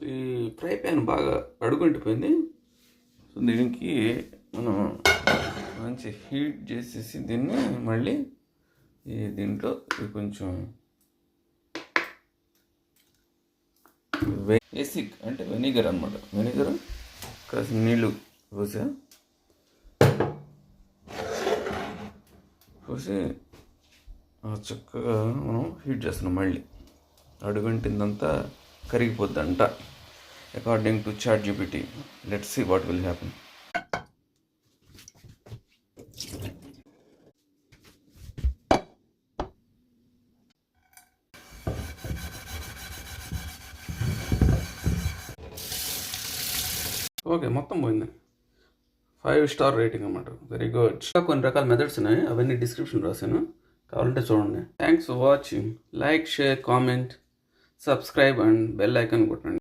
ఈ fry pan బాగా అడుగుంటిపోయింది so దీనికి మనం మంచి హీట్ చేసేసి దీన్ని మళ్ళీ ఈ దీంట్లో ఇది కొంచెం బేసిక్ అంటే వెనిగర్ అనమాట వెనిగర్ కాసి నీళ్ళు పోసా. పోసి చక్కగా మనం హీట్ చేస్తున్నాం మళ్ళీ. అడుగంటిందంతా కరిగిపోద్దంట. According to ChatGPT let see what will happen okay మొత్తం పోయింది. ఫైవ్ స్టార్ రేటింగ్ అన్నమాట. వెరీ గుడ్ ఇంకా కొన్ని రకాల మెథడ్స్ ఉన్నాయి. అవన్నీ డిస్క్రిప్షన్ రాశాను. కావాలంటే చూడండి. Thanks for watching like share comment subscribe and bell icon కొట్టండి.